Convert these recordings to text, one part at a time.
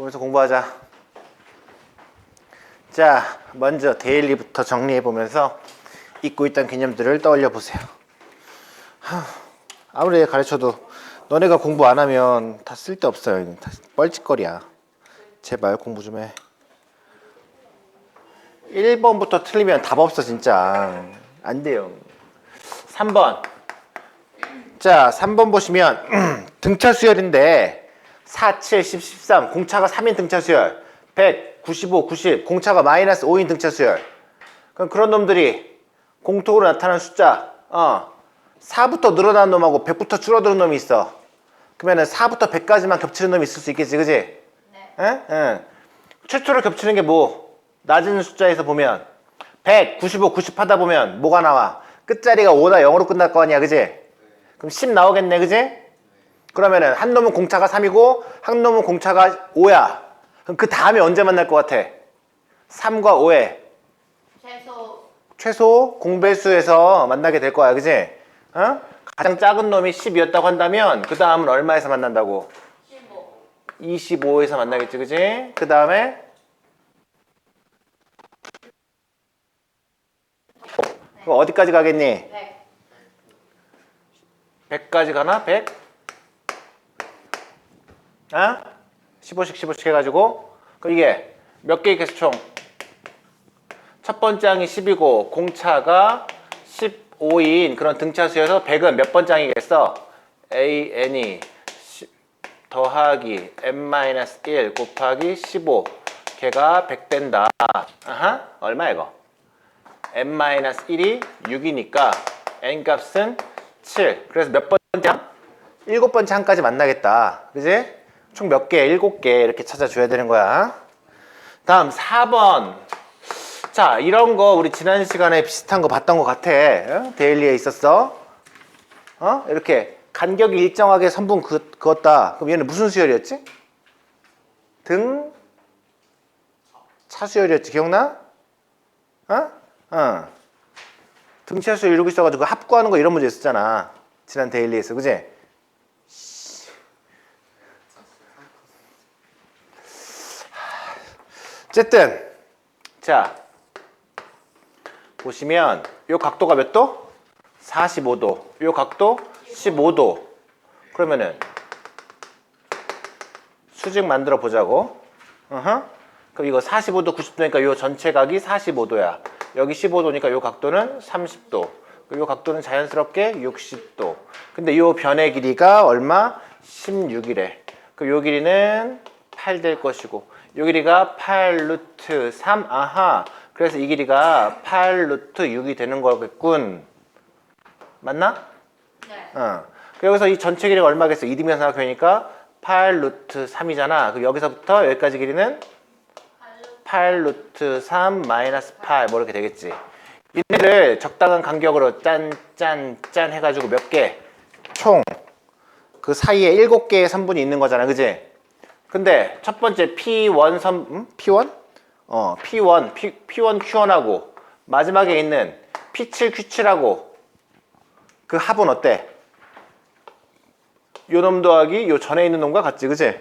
보면서 공부하자. 자, 먼저 데일리부터 정리해 보면서 잊고 있던 개념들을 떠올려 보세요. 하, 아무리 가르쳐도 너네가 공부 안 하면 다 쓸데없어요. 다 뻘짓거리야. 제발 공부 좀 해. 1번부터 틀리면 답 없어 진짜. 안 돼요. 3번. 자, 3번 보시면 등차 수열인데 4, 7, 10, 13 공차가 3인 등차 수열 100, 95, 90 공차가 마이너스 5인 등차 수열 그럼 그런 놈들이 공통으로 나타나는 숫자 어 4부터 늘어나는 놈하고 100부터 줄어드는 놈이 있어 그러면은 4부터 100까지만 겹치는 놈이 있을 수 있겠지 그지? 네. 응? 응. 최초로 겹치는 게 뭐? 낮은 숫자에서 보면 100, 95, 90 하다 보면 뭐가 나와? 끝자리가 5나 0으로 끝날 거 아니야 그지? 그럼 10 나오겠네 그지? 그러면은 한 놈은 공차가 3이고 한 놈은 공차가 5야 그럼 그 다음에 언제 만날 것 같아? 3과 5에 최소 최소 공배수에서 만나게 될 거야 그지? 어? 가장 작은 놈이 10이었다고 한다면 그 다음은 얼마에서 만난다고? 15. 25에서 만나겠지 그지? 그 다음에 어디까지 가겠니? 100. 100까지 가나? 100? 아? 15씩 15씩 해가지고 그럼 이게 몇 개 있겠어 총? 첫 번째 항이 10이고 공차가 15인 그런 등차 수여서 100은 몇번 장이겠어? a n이 10 더하기 n-1 곱하기 15 걔가 100 된다 아하 얼마 이거? n-1이 6이니까 n 값은 7 그래서 몇 번째 항? 일곱 번째 항까지 만나겠다 그지? 총 몇 개? 일곱 개 이렇게 찾아줘야 되는 거야 다음 4번 자 이런 거 우리 지난 시간에 비슷한 거 봤던 것 같아 어? 데일리에 있었어 어? 이렇게 간격이 일정하게 선분 그, 그었다 그럼 얘는 무슨 수열이었지? 등 차수열이었지 기억나? 어? 어. 등차수 이러고 있어가지고 합구하는 거 이런 문제 있었잖아 지난 데일리에서 그지? 어쨌든 자 보시면 요 각도가 몇 도? 45도. 요 각도 15도. 그러면은 수직 만들어 보자고. 어허. 그럼 이거 45도 90도니까 요 전체 각이 45도야. 여기 15도니까 요 각도는 30도. 요 각도는 자연스럽게 60도. 근데 요 변의 길이가 얼마? 16이래. 그럼 요 길이는 8 될 것이고 요 길이가 8 루트 3 아하 그래서 이 길이가 8 루트 6이 되는 거겠군 맞나? 네. 어. 그 여기서 이 전체 길이가 얼마겠어? 이등변 삼각형이니까 8 루트 3이잖아 그럼 여기서부터 여기까지 길이는 8 루트 3 마이너스 8 뭐 이렇게 되겠지 얘네를 적당한 간격으로 짠짠짠 해가지고 몇 개? 총 그 사이에 7개의 선분이 있는 거잖아 그지? 근데 첫 번째 P1 선 음? P1? 어 P1 P, P1 Q1하고 마지막에 있는 P7 Q7하고 그 합은 어때? 요 놈 더하기 요 전에 있는 놈과 같지 그지?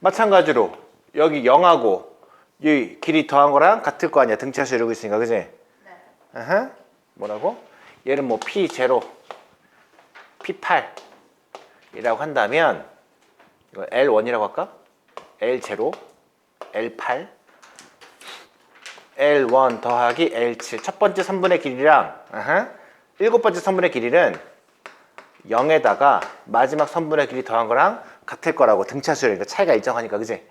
마찬가지로 여기 0하고 이 길이 더한 거랑 같을 거 아니야 등차수 이러고 있으니까 그지? 네. 아하. 뭐라고? 얘는 뭐 P0, P8 이라고 한다면 이거 L1이라고 할까? L0, L8 L1 더하기 L7 첫 번째 선분의 길이랑 아하. 일곱 번째 선분의 길이는 0에다가 마지막 선분의 길이 더한 거랑 같을 거라고 등차수열이니까 차이가 일정하니까 그지?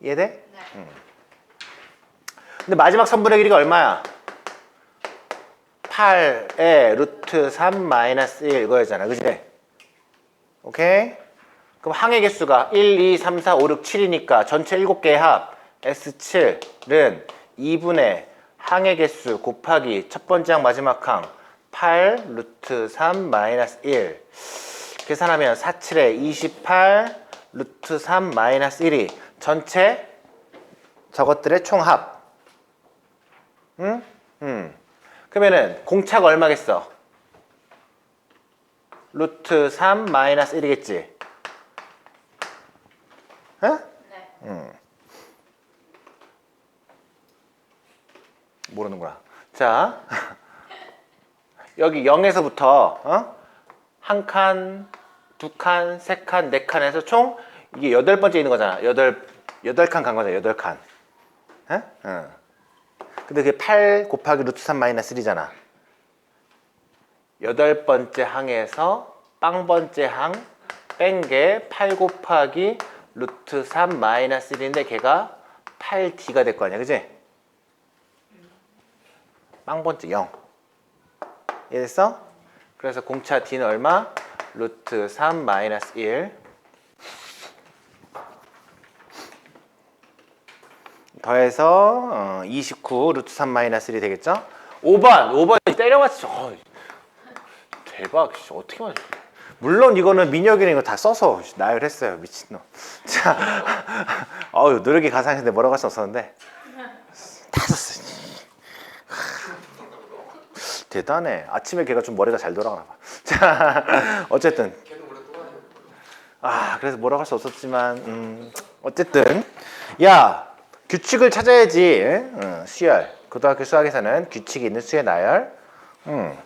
이해돼? 네. 근데 마지막 선분의 길이가 얼마야? 8의 루트 3 마이너스 1 이거였잖아 그지? 오케이? 그럼 항의 개수가 1, 2, 3, 4, 5, 6, 7이니까 전체 7개의 합 S7은 2분의 항의 개수 곱하기 첫 번째 항 마지막 항 8 루트 3 마이너스 1 계산하면 4, 7에 28 루트 3 마이너스 1이 전체 저것들의 총합 응? 응. 그러면은 공차가 얼마겠어? 루트 3 마이너스 1이겠지? 네. 음. 모르는구나. 자, 여기 0에서부터 어? 한 칸, 두 칸, 세 칸, 네 칸에서 총 이게 여덟 번째 있는 거잖아. 여덟 여덟 칸 간 거잖아. 여덟 칸. 에? 응. 근데 그게 8 곱하기 루트 3 마이너스 3잖아. 여덟 번째 항에서 빵 번째 항 뺀 게 8 곱하기 루트 3 마이너스 1인데 걔가 8D가 될 거 아니야. 그지? 빵 번째 0. 이해됐어? 그래서 공차 D는 얼마? 루트 3 마이너스 1 더해서 어, 29 루트 3 마이너스 1이 되겠죠? 5번 5번 때려맞죠 어, 대박 씨, 어떻게 맞 물론 이거는 민혁이는 이거 다 써서 나열했어요 미친놈. 자 어우 노력이 가상인데 뭐라고 할 수 없었는데. 다 썼어. 대단해. 아침에 걔가 좀 머리가 잘 돌아가나 봐자 어쨌든. 아 그래서 뭐라고 할 수 없었지만 음, 어쨌든. 야 규칙을 찾아야지 응, 수열. 고등학교 수학에서는 규칙이 있는 수의 나열. 음.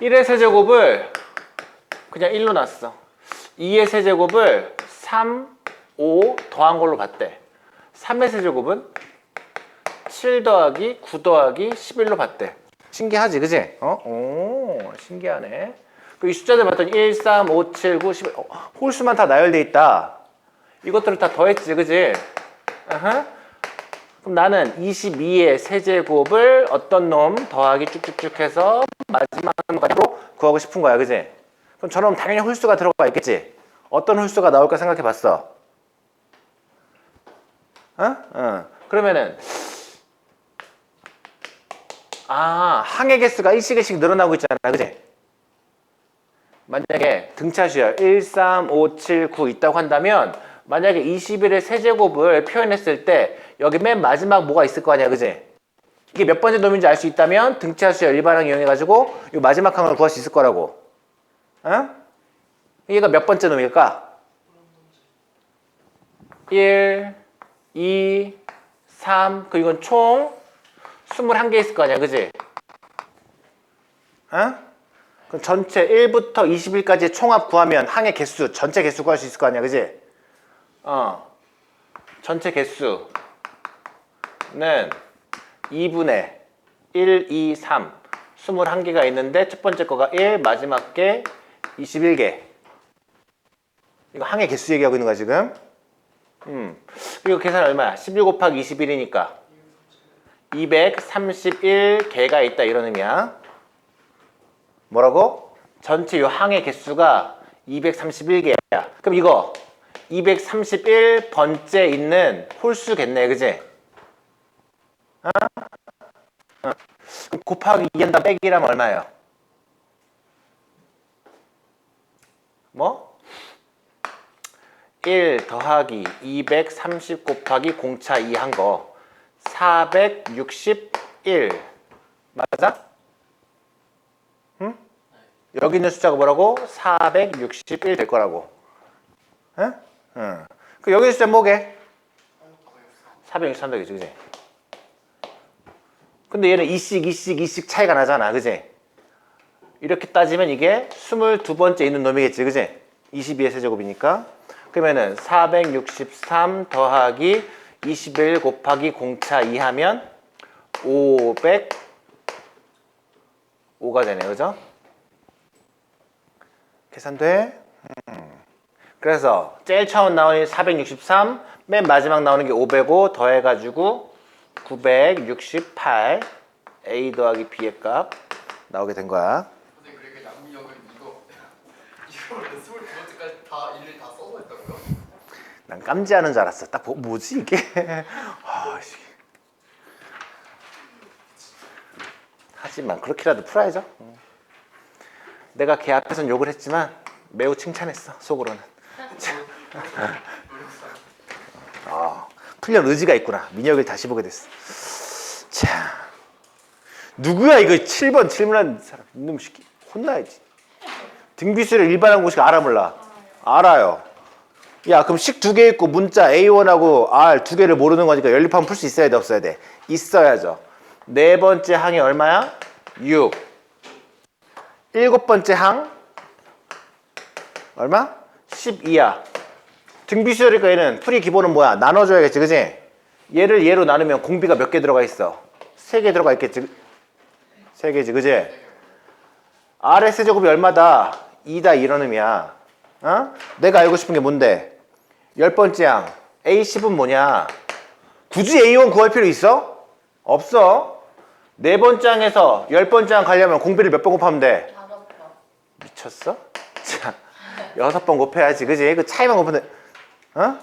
1의 세제곱을 그냥 1로 놨어 2의 세제곱을 3, 5 더한 걸로 봤대 3의 세제곱은 7 더하기 9 더하기 11로 봤대 신기하지 그지? 어? 오 신기하네 그이 숫자들 봤더니 1, 3, 5, 7, 9, 11 어, 홀수만 다 나열돼 있다 이것들을 다 더했지 그지? 아하. 그럼 나는 22의 세제곱을 어떤 놈 더하기 쭉쭉쭉 해서 마지막 놈까지로 구하고 싶은 거야 그지? 그럼 저놈 당연히 홀수가 들어가 있겠지? 어떤 홀수가 나올까 생각해 봤어 어? 어. 그러면은 아 항의 개수가 1씩 1씩 늘어나고 있잖아 그지? 만약에 등차수열 1, 3, 5, 7, 9 있다고 한다면 만약에 21의 세제곱을 표현했을 때 여기 맨 마지막 뭐가 있을 거 아니야 그지? 이게 몇 번째 놈인지 알 수 있다면 등차수열 일반항 이용해가지고 이 마지막 항을 구할 수 있을 거라고 어? 얘가 몇 번째 놈일까? 1, 2, 3, 그 이건 총 21개 있을 거 아니야 그지? 어? 그럼 전체 1부터 21까지 총합 구하면 항의 개수, 전체 개수 구할 수 있을 거 아니야, 그지? 어. 전체 개수는 2분의 1, 2, 3. 21개가 있는데 첫 번째 거가 1, 마지막 게 21개. 이거 항의 개수 얘기하고 있는 거야, 지금. 음. 이거 계산 얼마야? 11 곱하기 21이니까 231개가 있다 이런 의미야. 뭐라고? 전체 요 항의 개수가 231개야. 그럼 이거 231번째 있는 홀수겠네, 그지? 어? 어. 곱하기 2한다 빼기라면 얼마예요? 뭐? 1 더하기 230 곱하기 공차 2 한 거 461 맞아? 여기 있는 숫자가 뭐라고? 461 될 거라고. 응? 응. 그 여기 있는 숫자 뭐게? 463 되겠지, 그지? 근데 얘는 2씩, 2씩, 2씩 차이가 나잖아, 그지? 이렇게 따지면 이게 22번째 있는 놈이겠지, 그지? 22의 세제곱이니까. 그러면은 463 더하기 21 곱하기 공차 2 하면 500 5가 되네, 그죠? 계산돼? 음. 그래서 제일 처음 나오는 463, 맨 마지막 나오는 게 505 더해가지고 968 A 더하기 B의 값 나오게 된 거야. 근데 그렇게 양력은 이거 이거를 29번째까지 다 일일이 다 써서 했다고요? 난 깜지하는 줄 알았어. 딱 보, 뭐지 이게? 아, 씨. 하지만 그렇게라도 풀어야죠. 음. 내가 걔 앞에선 욕을 했지만 매우 칭찬했어 속으로는. 아, 풀려 의지가 있구나. 민혁을 다시 보게 됐어. 자, 누구야 이거 7번 질문한 사람 이놈 새끼 혼나야지. 등비수를 일반한 곳이 알아 몰라? 알아요. 야 그럼 식 두 개 있고 문자 A1하고 R 두 개를 모르는 거니까 연립하면 풀 수 있어야 돼 없어야 돼? 있어야죠. 네 번째 항이 얼마야? 6. 일곱 번째 항 얼마? 12야. 등비수열이니까 얘는 풀이 기본은 뭐야? 나눠줘야겠지 그지? 얘를 얘로 나누면 공비가 몇 개 들어가 있어? 세개 들어가 있겠지? 세 개지 그지? RS 제곱이 얼마다? 2다 이런 의미야. 어? 내가 알고 싶은 게 뭔데? 열 번째 항 A10은 뭐냐? 굳이 A1 구할 필요 있어? 없어. 네 번째 항에서 열 번째 항 가려면 공비를 몇 번 곱하면 돼? 다섯 번. 미쳤어? 자, 여섯 번 곱해야지, 그지? 그 차이만 곱하면, 돼. 어?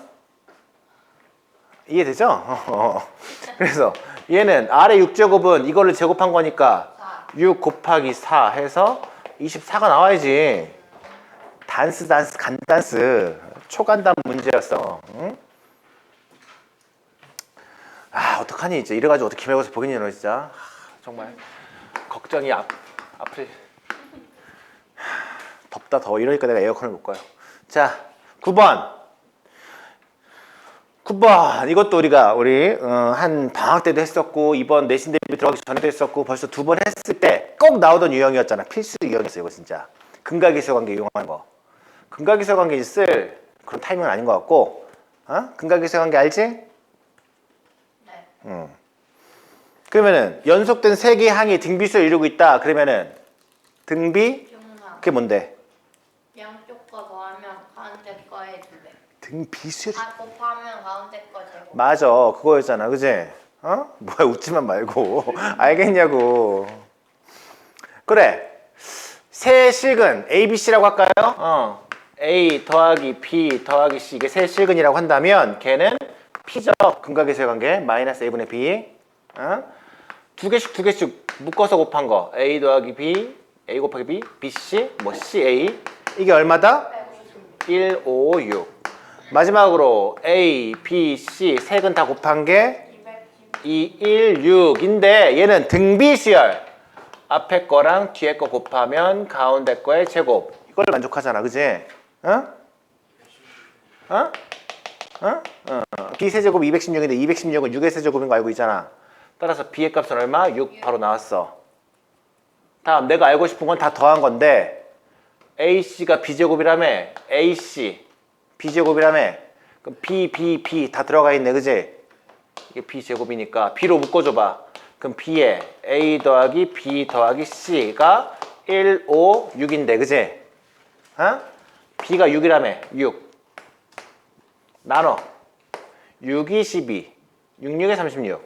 이해되죠? 어. 그래서 얘는 아래 6제곱은 이거를 제곱한 거니까 4. 6 곱하기 4 해서 24가 나와야지. 단스, 단스, 간단스. 초간단 문제였어. 응? 아, 어떡하니, 이제. 이래가지고 어떻게 기말고사 보겠니, 너 진짜. 하, 정말. 걱정이 앞, 앞을. 덥다 더워 이러니까 내가 에어컨을 못 꺼요. 자, 9번. 9번. 이것도 우리가 우리 어, 한 방학 때도 했었고 이번 내신 대비 들어가기 전에도 했었고 벌써 두 번 했을 때 꼭 나오던 유형이었잖아. 필수 유형이었어 이거 진짜. 근각이서 관계 이용하는 거. 근각이서 관계 쓸 그런 타이밍은 아닌 것 같고. 어? 근각이서 관계 알지? 네. 그러면은 연속된 세 개의 항이 등비수를 이루고 있다. 그러면은 등비. 그게 뭔데? 양쪽 거 더하면 가운데 거에 두 배. 등 비수를 다 곱하면 가운데 거 제곱. 맞아 그거였잖아 그지? 어? 뭐야 웃지만 말고 알겠냐고 그래 세 식은 A, B, C라고 할까요? 어. A 더하기 B 더하기 C 이게 세 식은이라고 한다면 걔는 P죠 근각의 관계 마이너스 A분의 B 어? 두 개씩 두 개씩 묶어서 곱한 거 A 더하기 B A 곱하기 B B, C 뭐 C, A 이게 얼마다? 1, 5, 6 마지막으로 A, B, C 색은 다 곱한 게 210. 2, 1, 6인데 얘는 등비수열 앞에 거랑 뒤에 거 곱하면 가운데 거의 제곱 이걸 만족하잖아 그지? 어? 어? 어? 어. B 세제곱 216인데 216은 6의 세제곱인 거 알고 있잖아 따라서 B의 값은 얼마? 6 바로 나왔어 다음 내가 알고 싶은 건 다 더한 건데 AC가 B제곱이라며 AC B제곱이라며 그럼 B, B, B 다 들어가 있네 그지? 이게 B제곱이니까 B로 묶어줘봐 그럼 B에 A 더하기 B 더하기 C가 1, 5, 6인데 그지? 어? B가 6이라며 6 나눠 6, 2, 12 6, 6에 36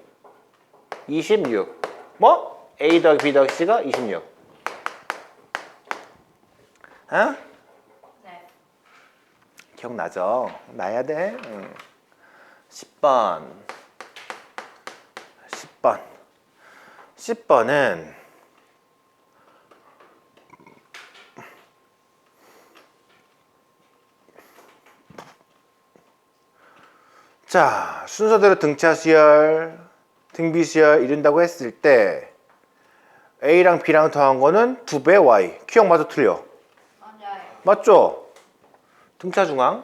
26 뭐? A 더하기 B 더하기 C가 26 어? 네. 기억나죠? 나야 돼. 응. 10번. 10번. 10번은 자, 순서대로 등차 수열, 등비 수열 이룬다고 했을 때 A랑 B랑 더한 거는 2배 Y. Q형 맞아 틀려. 맞아요. 맞죠? 등차 중앙.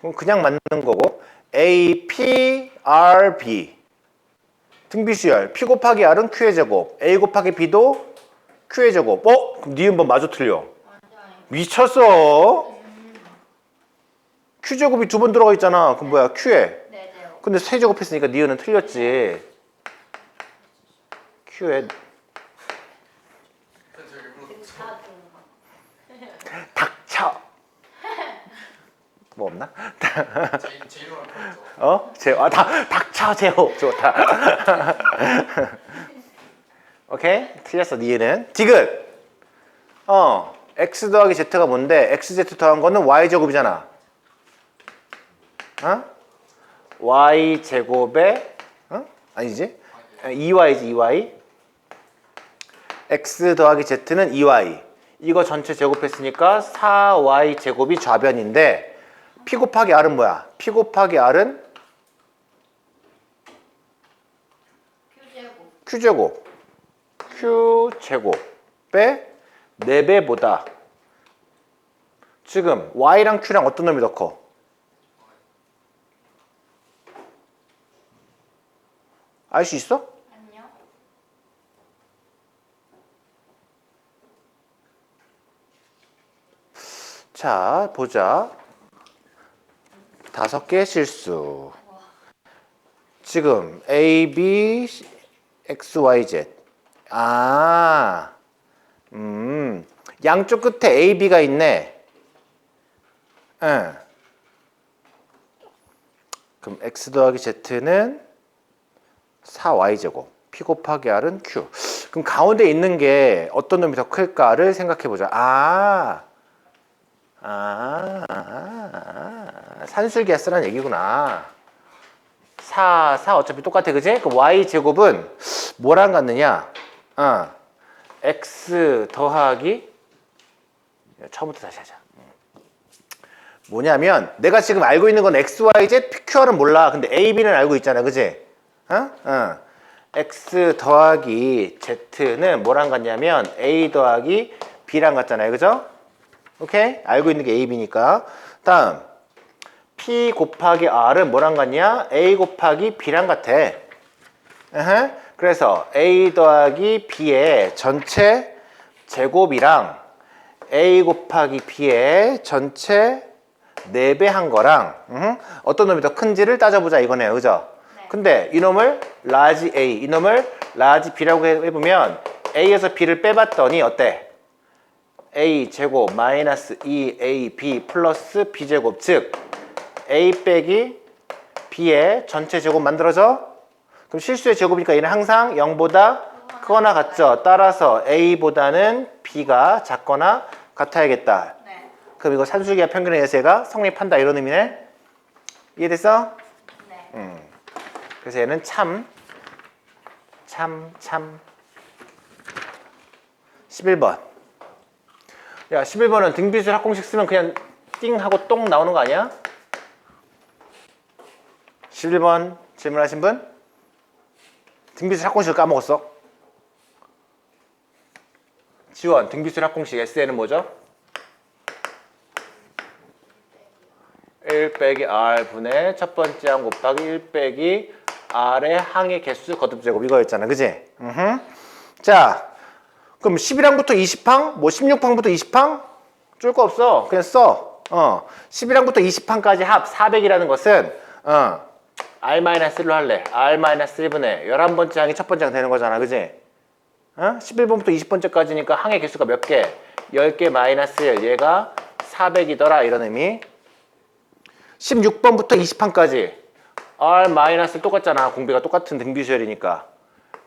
그럼 그냥 맞는 거고. A, P, R, B. 등비수열. P 곱하기 R은 Q의 제곱. A 곱하기 B도 Q의 제곱. 어? 그럼 니은 번 마저 틀려. 미쳤어. Q 제곱이 두 번 들어가 있잖아. 그럼 뭐야? Q에. 네, 네. 근데 세 제곱 했으니까 니은은 틀렸지. Q에 그래서 일부러 등차 중상. 닥쳐 뭐 없나? 제, 제 이름을 보였죠. 어? 제, 아, 다, 닥쳐, 제호. 좋다. 오케이? 틀렸어, 니은. 디귿. 어, x 더하기 z가 뭔데? xz 더한 거는 y제곱이잖아. 어? y제곱에, 어? 아니지? 2y지, 2y. x 더하기 z는 2y. 이거 전체 제곱했으니까 4y 제곱이 좌변인데, p 곱하기 r은 뭐야? p 곱하기 r은 Q제곱. q제곱 q제곱의 4배보다 지금 y랑 q랑 어떤 놈이 더 커? 알 수 있어? 아니요. 자, 보자. 다섯 개의 실수. 지금 A, B, X, Y, Z. 아, 음, 양쪽 끝에 A, B가 있네. 응. 그럼 X 더하기 Z는 4Y제곱. P 곱하기 R은 Q. 그럼 가운데 있는 게 어떤 놈이 더 클까를 생각해 보자. 아, 아, 아, 아, 쓰라는 얘기구나. 4, 4 어차피 똑같아, 그지? 그 y 제곱은 뭐랑 같느냐? 어, x 더하기 처음부터 다시 하자. 음. 뭐냐면 내가 지금 알고 있는 건 x, y, z, p, qr은 몰라. 근데 a, b는 알고 있잖아, 그지? 어? 어. x 더하기 z는 뭐랑 같냐면 a 더하기 b랑 같잖아요, 그죠? 오케이? 알고 있는 게 A, B니까. 다음, P 곱하기 R은 뭐랑 같냐? A 곱하기 B랑 같아. 에헤. 그래서 A 더하기 B의 전체 제곱이랑 A 곱하기 B의 전체 4배 한 거랑 음, 어떤 놈이 더 큰지를 따져보자 이거네요. 그죠? 네. 근데 이놈을 라지 A, 이놈을 라지 B라고 해- 해보면 A에서 B를 빼봤더니 어때? A 제곱 마이너스 2ab 플러스 b제곱 즉 a 빼기 b의 전체 제곱 만들어져 그럼 실수의 제곱이니까 얘는 항상 0보다 크거나 같죠 따라서 a보다는 b가 작거나 같아야겠다 네. 그럼 이거 산술기와 평균의 예세가 성립한다 이런 의미네 이해됐어? 네. 음. 그래서 얘는 참, 참, 참. 11번. 야, 11번은 등비술 합공식 쓰면 그냥 띵 하고 똥 나오는 거 아니야? 11번 질문하신 분? 등비술 합공식을 까먹었어? 지원, 등비술 합공식 SN은 뭐죠? 1 빼기 r 분의 첫 번째 항 곱하기 1 빼기 r의 항의 개수 거듭 제곱 이거였잖아 그지? 자 그럼 11항부터 20항 뭐 16항부터 20항 줄 거 없어 그냥 써 어. 11항부터 20항까지 합 400이라는 것은 어. r-1로 할래 r-1분의 11번째 항이 첫 번째 항 되는 거잖아 그지? 어? 11번부터 20번째까지니까 항의 개수가 몇 개? 10개 마이너스 1 얘가 400이더라 이런 의미 16번부터 20판까지 R 똑같잖아. 공비가 똑같은 등비수열이니까.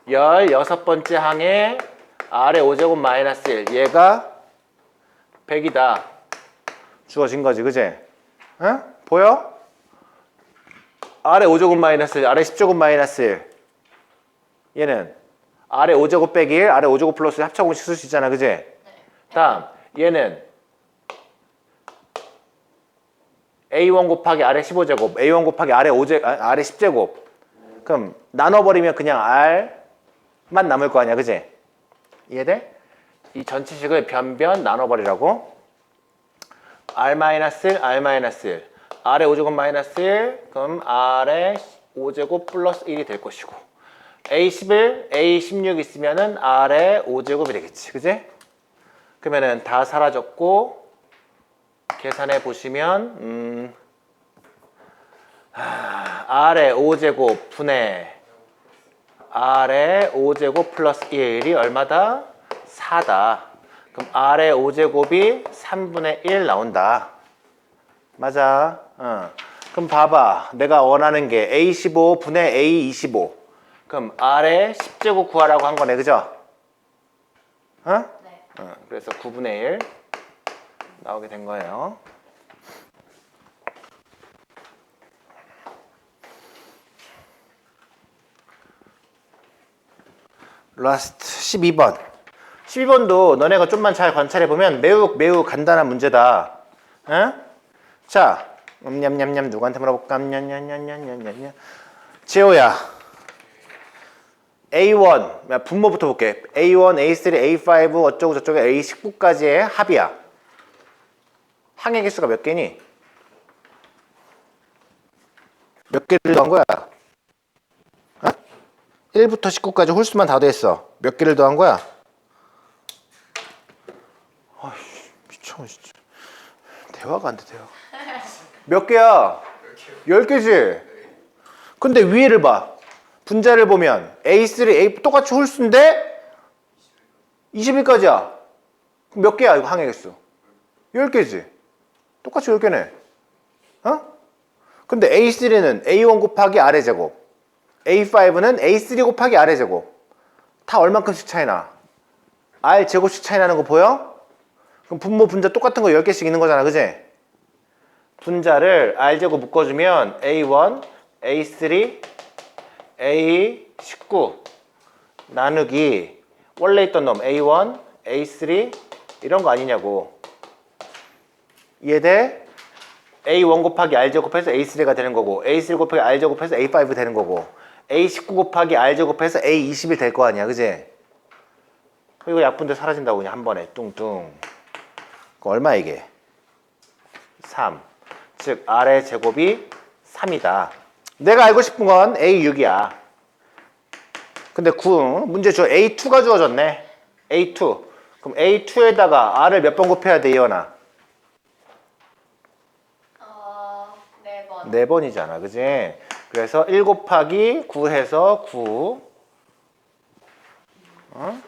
16번째 항에 R의 5제곱 마이너스 1. 얘가 100이다. 주어진 거지, 그지? 응? 보여? R의 5제곱 마이너스 1, R의 10제곱 마이너스 1. 얘는 R의 5제곱 빼기 1, R의 5제곱 플러스 1 합차공식 쓸 수 있잖아, 그지? 다음, 얘는 A1 곱하기 R의 15제곱, A1 곱하기 R의 5제, 아, R의 10제곱. 그럼 나눠버리면 그냥 R만 남을 거 아니야, 그지? 이해돼? 이 전체식을 변변 나눠버리라고. R-1, R-1. R의 5제곱 마이너스 1, 그럼 R의 5제곱 플러스 1이 될 것이고. A11, A16 있으면은 R의 5제곱이 되겠지, 그지? 그러면은 다 사라졌고, 계산해 보시면 음, 아, R의 5제곱 분의 R의 5제곱 플러스 1이 얼마다? 4다. 그럼 R의 5제곱이 3분의 1 나온다. 맞아. 어. 그럼 봐봐. 내가 원하는 게 A15 분의 A25. 그럼 R의 10제곱 구하라고 한 거네. 그죠? 어? 네. 어, 그래서 9분의 1 나오게 된 거예요. 라스트 12번. 12번도 너네가 좀만 잘 관찰해 보면 매우 매우 간단한 문제다. 어? 자, 냠냠냠냠 누구한테 물어볼까? 냠냠냠냠냠냠. 지호야. A1 야, 분모부터 볼게. A1, A3, A5 어쩌고 저쩌고 A19까지의 합이야. 항의 개수가 몇 개니? 몇 개를 더한 거야? 어? 1부터 19까지 홀수만 다 더했어. 몇 개를 더한 거야? 아이씨, 미쳐 진짜. 대화가 안 돼, 대화. 몇 개야? 이렇게 10개지? 근데 위에를 봐. 분자를 보면 A3, A 똑같이 홀수인데 20일까지야. 몇 개야 이거 항의 개수? 10개지. 똑같이 10개네. 어? 근데 A3는 A1 곱하기 아래 제곱. A5는 A3 곱하기 아래 제곱. 다 얼만큼씩 차이나? R 제곱씩 차이 나는 거 보여? 그럼 분모 분자 똑같은 거 10개씩 있는 거잖아. 그지? 분자를 R제곱 묶어주면 A1, A3, A19 나누기 원래 있던 놈 A1, A3 이런 거 아니냐고 이해돼? A1 곱하기 R 제곱해서 A3가 되는 거고 A3 곱하기 R 제곱해서 A5 되는 거고 A19 곱하기 R 제곱해서 A20이 될 거 아니야 그지? 이거 약분돼 사라진다고 그냥 한 번에 뚱뚱 얼마 이게? 3 즉 R의 제곱이 3이다 내가 알고 싶은 건 A6이야 근데 9 문제 줘 A2가 주어졌네 A2 그럼 A2에다가 R을 몇 번 곱해야 돼 이현아? 어, 네 번. 4번이잖아 그지? 그래서 1 곱하기 9 해서 9 어?